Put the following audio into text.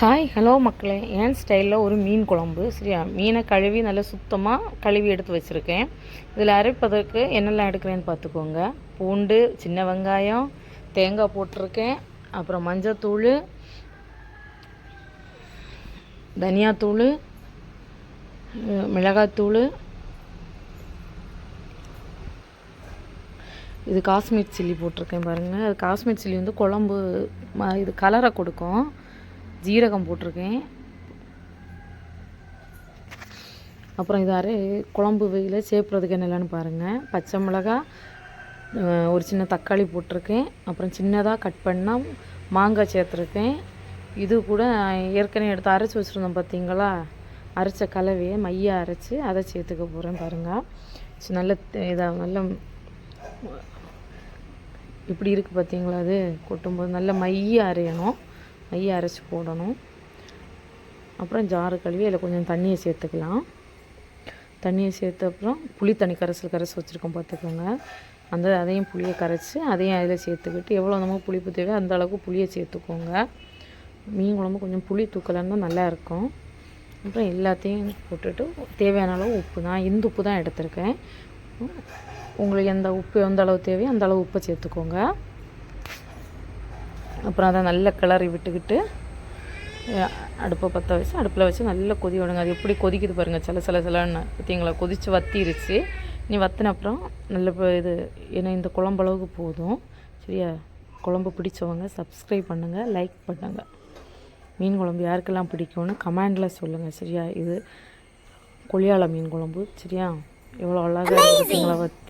Hi hello மக்களே. என் ஸ்டைலில் ஒரு மீன் குழம்பு சரியா? மீனை கழுவி நல்லா சுத்தமாக கழுவி எடுத்து வச்சுருக்கேன். இதில் அரைப்பதற்கு என்னெல்லாம் எடுக்கிறேன்னு பார்த்துக்கோங்க. பூண்டு சின்ன வெங்காயம் தேங்காய் போட்டிருக்கேன். அப்புறம் மஞ்சத்தூள் தனியாத்தூள் மிளகாத்தூள். இது காஷ்மீர் சில்லி போட்டிருக்கேன் பாருங்கள் அது காஷ்மீர் சில்லி வந்து குழம்பு ம- இது கலரை கொடுக்கும். ஜீரகம் போட்டிருக்கேன். அப்புறம் இது அரை குழம்பு வெயில சேப்புறதுக்கு என்னென்னு பாருங்கள் பச்சை மிளகா ஒரு சின்ன தக்காளி போட்டிருக்கேன். அப்புறம் சின்னதாக கட் பண்ணால் மாங்காய் சேர்த்துருக்கேன். இது கூட ஏற்கனவே எடுத்து அரைச்சி வச்சுருந்தோம் பார்த்தீங்களா அரைச்ச கலவையை மைய அரைச்சி அதை சேர்த்துக்க போகிறேன் பாருங்கள் நல்ல இதாக நல்ல இப்படி இருக்குது பார்த்தீங்களா அது? கொட்டும்போது நல்ல மைய அரையணும். மைய அரைச்சி போடணும். அப்புறம் ஜாரு கழுவி அதில் கொஞ்சம் தண்ணியை சேர்த்துக்கலாம். தண்ணியை சேர்த்த அப்புறம் புளி தண்ணி கரைசல் கரைச்சி வச்சுருக்கோம் பார்த்துக்கோங்க. அந்த அதையும் புளியை கரைச்சி அதையும் அதில் சேர்த்துக்கிட்டு எவ்வளோ நம்ம புளிப்பு தேவையோ அந்த அளவுக்கு புளியை சேர்த்துக்கோங்க. மீன் குழம்பு கொஞ்சம் புளி தூக்கலன்னா நல்லாயிருக்கும் அப்புறம் எல்லாத்தையும் போட்டுட்டு தேவையான அளவு உப்பு தான் இந்த உப்பு தான் எடுத்திருக்கேன். உங்களுக்கு எந்த உப்பு எந்த அளவு தேவையோ அந்த அளவு உப்பை சேர்த்துக்கோங்க. அப்புறம் அதை நல்லா கிளறி விட்டுக்கிட்டு அடுப்பை பற்ற வச்சு அடுப்பில் வச்சு நல்லா கொதி விடுங்க. அது எப்படி கொதிக்குது பாருங்கள் சில சில சிலன்னு. பார்த்தீங்களா? கொதித்து வத்திருச்சு. நீ வத்தின அப்புறம் நல்ல இது ஏன்னா இந்த குழம்பு அளவுக்கு போதும். சரியா? குழம்பு பிடிச்சவங்க சப்ஸ்கிரைப் பண்ணுங்கள் லைக் பண்ணுங்கள் மீன் குழம்பு யாருக்கெல்லாம் பிடிக்கும்னு கமெண்டில் சொல்லுங்கள் சரியா? இது கொளியால மீன் குழம்பு சரியா? எவ்வளோ அழகாக இருக்குங்களா பார்த்தீங்களா வத்